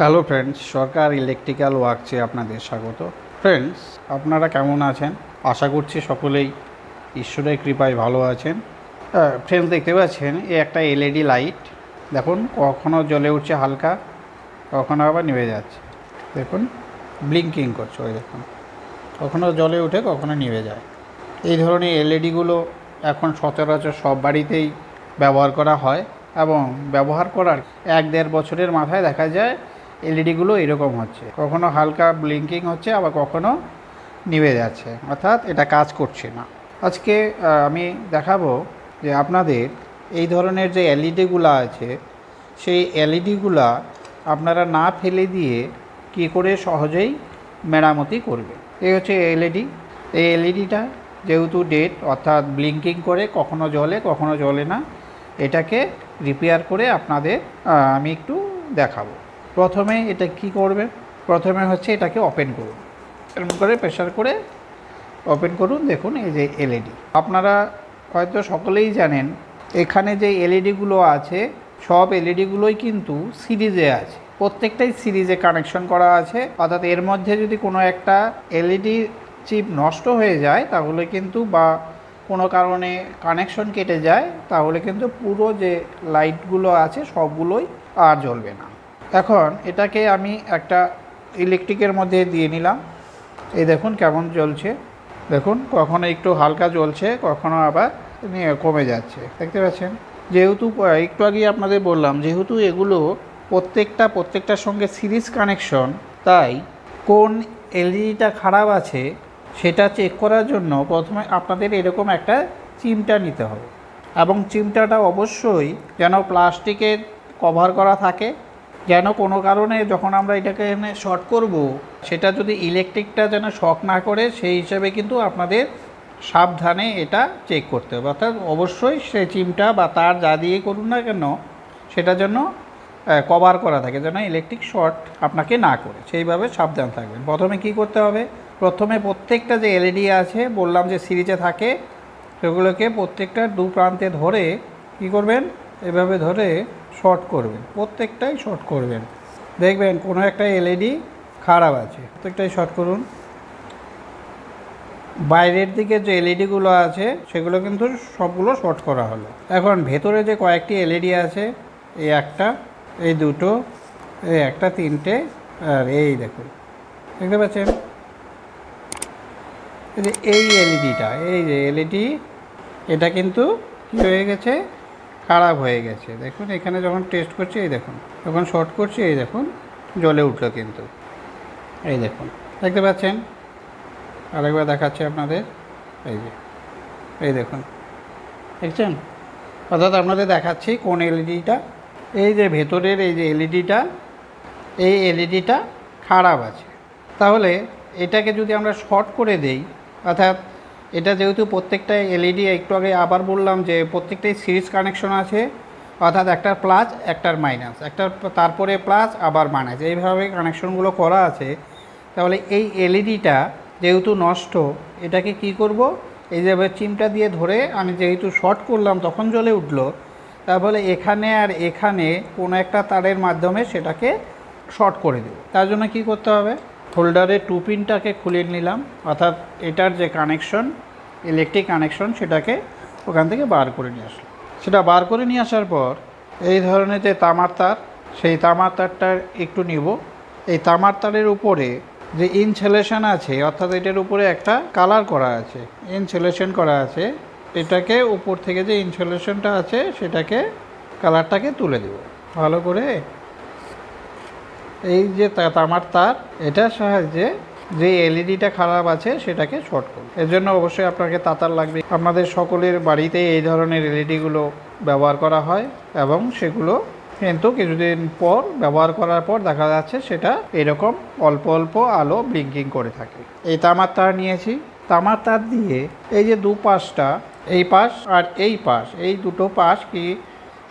Hello friends, Sarkar electrical ওয়ার্কসে আপনাদের স্বাগত। ফ্রেন্ডস, আপনারা কেমন আছেন? আশা করছি সকলেই ঈশ্বরের কৃপায় ভালো আছেন। ফ্রেন্ডস, দেখতে পাচ্ছেন এ একটা এলইডি লাইট। দেখুন কখনও জ্বলে উঠছে হালকা কখনও আবার নিভে যাচ্ছে। দেখুন, ব্লিঙ্কিং করছে, ওই দেখুন। কখনো জ্বলে উঠে, কখনো নিভে যায়। এই ধরনের এলইডিগুলো এখন সচরাচর সব বাড়িতেই ব্যবহার করা হয় এবং ব্যবহার করার এক দেড় বছরের মাথায় দেখা যায় এলইডিগুলো এরকম হচ্ছে। কখনো হালকা ব্লিঙ্কিং হচ্ছে, আবার কখনো নিভে যাচ্ছে। অর্থাৎ এটা কাজ করছে না। আজকে আমি দেখাবো যে আপনাদের এই ধরনের যে এলইডিগুলো আছে, সেই এলইডিগুলা আপনারা না ফেলে দিয়ে কি করে সহজেই মেরামতি করবে। এই হচ্ছে এলইডি এই এলইডিটা যেহেতু ডেট অর্থাৎ ব্লিঙ্কিং করে, কখনো জ্বলে কখনো জ্বলে না, এটাকে রিপেয়ার করে আপনাদের আমি একটু দেখাবো। প্রথমে এটা কি করবে? প্রথমে হচ্ছে এটাকে ওপেন করুন। এরকম করে প্রেশার করে ওপেন করুন, দেখুন এই যে এলইডি আপনারা হয়তো সকলেই জানেন, এখানে যে এলইডিগুলো আছে, সব এলইডিগুলোই কিন্তু সিরিজে আছে। প্রত্যেকটাই সিরিজে কানেকশন করা আছে। অর্থাৎ এর মধ্যে যদি কোনো একটা এলইডি চিপ নষ্ট হয়ে যায়, তাহলে কিন্তু বা কোনো কারণে কানেকশন কেটে যায়, তাহলে কিন্তু পুরো যে লাইটগুলো আছে, সবগুলোই আর জ্বলবে না। এখন এটাকে আমি একটা ইলেকট্রিকের মধ্যে দিয়ে নিলাম। এই দেখুন কেমন জ্বলছে। দেখুন, কখনো একটু হালকা জ্বলছে, কখনো আবার কমে যাচ্ছে। দেখতে পাচ্ছেন? যেহেতু, একটু আগেই আপনাদের বললাম, যেহেতু এগুলো প্রত্যেকটা, প্রত্যেকটার সঙ্গে সিরিজ কানেকশন, তাই কোন এলইডিটা খারাপ আছে সেটা চেক করার জন্য প্রথমে আপনাদের এরকম একটা চিমটা নিতে হবে। এবং চিমটাটা অবশ্যই যেন প্লাস্টিকের কভার করা থাকে। যেন কোনো কারণে যখন আমরা এটাকে শর্ট করব, সেটা যদি ইলেকট্রিকটা যেন শক না করে, সেই হিসাবে কিন্তু আপনাদের সাবধানে এটা চেক করতে হবে। অর্থাৎ অবশ্যই সে চিমটা বা তার যা দিয়ে করুন না কেন, সেটা যেন কভার করা থাকে, যেন ইলেকট্রিক শর্ট আপনাকে না করে। সেইভাবে সাবধান থাকবেন। প্রথমে কি করতে হবে? প্রথমে প্রত্যেকটা যে এলইডি আছে, বললাম যে সিরিজে থাকে, সেগুলোকে প্রত্যেকটা দু প্রান্তে ধরে কি করবেন? এভাবে ধরে শর্ট করবেন, প্রত্যেকটাই শর্ট করবেন। দেখবেন কোনো একটা এলইডি খারাপ আছে, প্রত্যেকটাই শর্ট করুন। বাইরের দিকে যে এলইডিগুলো আছে, সেগুলো কিন্তু সবগুলো শর্ট করা হলো। এখন ভেতরে যে কয়েকটি এলইডি আছে, এই একটা, এই দুটো, এই একটা, তিনটে, আর এই দেখুন, দেখতে পাচ্ছেন? এই এলইডিটা এই যে এলইডি এটা কিন্তু কী হয়ে গেছে? খারাপ হয়ে গেছে। দেখুন, এখানে যখন টেস্ট করছি, এই দেখুন। যখন শর্ট করছি, এই দেখুন জ্বলে উঠল কিন্তু। এই দেখুন, দেখতে পাচ্ছেন? আরেকবার দেখাচ্ছি আপনাদের। এই যে, এই দেখুন, দেখছেন? অর্থাৎ আপনাদের দেখাচ্ছি কোন এলইডিটা। এই যে ভেতরের এই যে এলইডিটা, এই এলইডিটা খারাপ আছে। তাহলে এটাকে যদি আমরা শর্ট করে দেই, অর্থাৎ এটা যেহেতু প্রত্যেকটা এলইডি একটু আগে আবার বললাম যে প্রত্যেকটাই সিরিজ কানেকশন আছে, অর্থাৎ একটার প্লাস একটার মাইনাস একটার তারপরে প্লাস আবার মাইনাস এইভাবে কানেকশনগুলো করা আছে। তাহলে এই এলইডিটা যেহেতু নষ্ট, এটাকে কি করব? এই যে চিমটা দিয়ে ধরে আমি যেহেতু শর্ট করলাম, তখন জ্বলে উঠল। তারপরে এখানে আর এখানে কোনো একটা তারের মাধ্যমে সেটাকে শর্ট করে দেব। তার জন্য কি করতে হবে? হোল্ডারের টু পিনটাকে খুলে নিলাম, অর্থাৎ এটার যে কানেকশন, ইলেকট্রিক কানেকশন, সেটাকে ওখান থেকে বার করে নিয়ে আসলাম। সেটা বার করে নিয়ে আসার পর এই ধরনের যে তামার তার, সেই তামার তারটা একটু নিব। এই তামার তারের উপরে যে ইনসুলেশন আছে, অর্থাৎ এটার উপরে একটা কালার করা আছে, ইনসুলেশন করা আছে, এটাকে উপর থেকে যে ইনসুলেশনটা আছে, সেটাকে কালারটাকে তুলে দেব। ভালো করে এই যে তামার তার এটার সাহায্যে যে এলইডিটা খারাপ আছে সেটাকে শর্ট করুন এর জন্য অবশ্যই আপনাকে তাতার লাগবে। আপনাদের সকলের বাড়িতে এই ধরনের এলইডিগুলো ব্যবহার করা হয় এবং সেগুলো কিন্তু কিছুদিন পর ব্যবহার করার পর দেখা যাচ্ছে সেটা এরকম অল্প অল্প আলো ব্লিঙ্কিং করে থাকে। এই তামার তার নিয়েছি। তামার তার দিয়ে এই যে দু পাশটা, এই পাশ আর এই পাশ, এই দুটো পাশ কি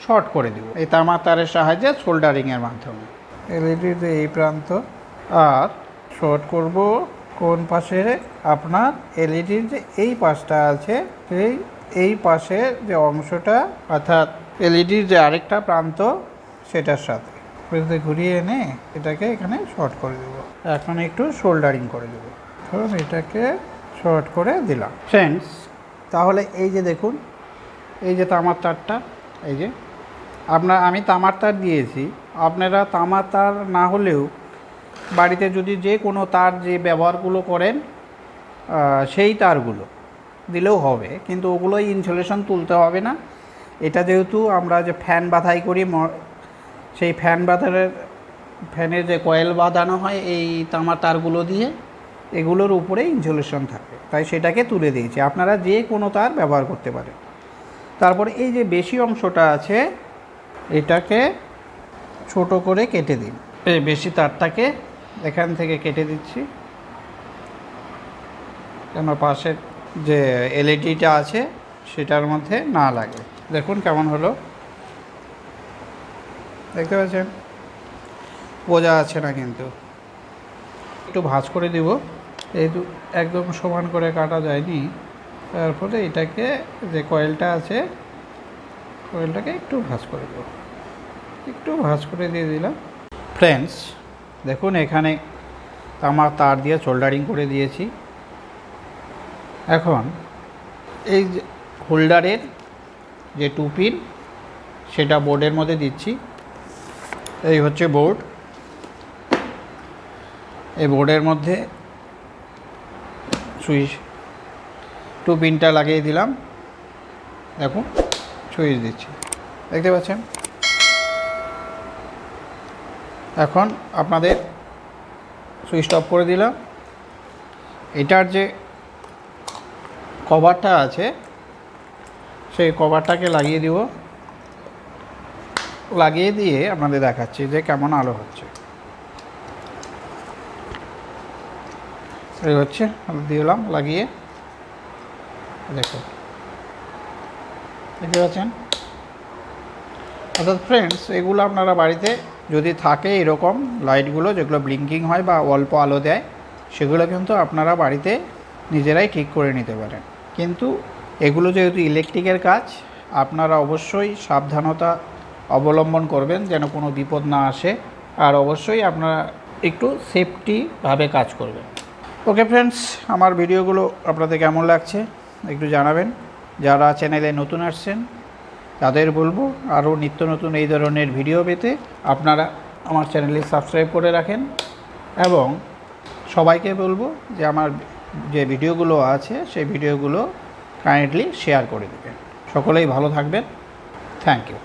শর্ট করে দেব। এই তামার তারের সাহায্যে সোল্ডারিংয়ের মাধ্যমে। এলইডির যে এই প্রান্ত। আর শর্ট করব কোন পাশে? আপনার এলইডির যে এই পাশটা আছে, সেই এই পাশের যে অংশটা, অর্থাৎ এলইডির যে আরেকটা প্রান্ত, সেটার সাথে। উপরেতে ঘুরিয়ে এনে এটাকে এখানে শর্ট করে দেবো। এখন একটু শোল্ডারিং করে দেবো। ধরুন এটাকে শর্ট করে দিলাম। ফ্রেন্ডস তাহলে এই যে দেখুন, এই যে তামার তারটা, এই যে আপনার আমি তামার তার দিয়েছি। আপনারা তামার তার না হলেও বাড়িতে যদি যে কোনো তার যে ব্যবহারগুলো করেন সেই তারগুলো দিলেও হবে। কিন্তু ওগুলোই ইনসুলেশন তুলতে হবে না। এটা যেহেতু আমরা যে ফ্যান বাঁধাই করি সেই ফ্যান বাঁধানোর ফ্যানের যে কয়েল বাঁধানো হয়, এই তামার তারগুলো দিয়ে এগুলোর উপরে ইনসুলেশন থাকে। তাই সেটাকে তুলে দিয়েছি। আপনারা যে কোনো তার ব্যবহার করতে পারেন। তারপরে এই যে বেশি অংশটা আছে এটাকে ছোট করে কেটে দিন। বেশি তারটাকে এখান থেকে কেটে দিচ্ছি। কেন পাশের যে এলইডিটা আছে, সেটার মধ্যে না লাগে। দেখুন কেমন হলো। দেখতে পাচ্ছেন? বোঝা যাচ্ছে না কিন্তু। একটু ভাঁজ করে দিব। যেহেতু একদম সমান করে কাটা যায়নি। তারপরে এটাকে যে কয়েলটা আছে কয়েলটাকে একটু ভাঁজ করে দেবো। একটু ভাজ করে দিয়ে দিলাম। ফ্রেন্ডস দেখুন এখানে আমার তার দিয়ে সোল্ডারিং করে দিয়েছি। এখন এই হোল্ডারের যে টুপিন সেটা বোর্ডের মধ্যে দিচ্ছি। এই হচ্ছে বোর্ড এই বোর্ডের মধ্যে সুইচ টু পিনটা লাগিয়ে দিলাম। দেখুন। সুইচ দিচ্ছি। দেখতে পাচ্ছেন? এখন আপনাদের সুইচ অফ করে দিলাম। এটার যে কভারটা আছে, সেই কভারটাকে লাগিয়ে দিব। লাগিয়ে দিয়ে আপনাদের দেখাচ্ছি যে কেমন আলো হচ্ছে। এই হচ্ছে দিলাম, লাগিয়ে। দেখো। দেখতে পাচ্ছেন? অর্থাৎ ফ্রেন্ডস এগুলো আপনারা বাড়িতে যদি থাকে এরকম লাইটগুলো যেগুলো ব্লিঙ্কিং হয় বা অল্প আলো দেয়, সেগুলো কিন্তু আপনারা বাড়িতে নিজেরাই ঠিক করে নিতে পারেন। কিন্তু এগুলো যেহেতু ইলেকট্রিকের কাজ, আপনারা অবশ্যই সাবধানতা অবলম্বন করবেন যেন কোনো বিপদ না আসে। আর অবশ্যই আপনারা একটু সেফটিভাবে কাজ করবেন। ওকে ফ্রেন্ডস আমার ভিডিওগুলো আপনাদের কেমন লাগছে একটু জানাবেন। যারা চ্যানেলে নতুন আসছেন, তাদের বলব আরও নিত্য নতুন এই ধরনের ভিডিও পেতে আপনারা আমার চ্যানেলে সাবস্ক্রাইব করে রাখেন এবং সবাইকে বলব যে আমার যে ভিডিওগুলো আছে, সেই ভিডিওগুলো কাইন্ডলি শেয়ার করে দেবেন। সকলেই ভালো থাকবেন। Thank you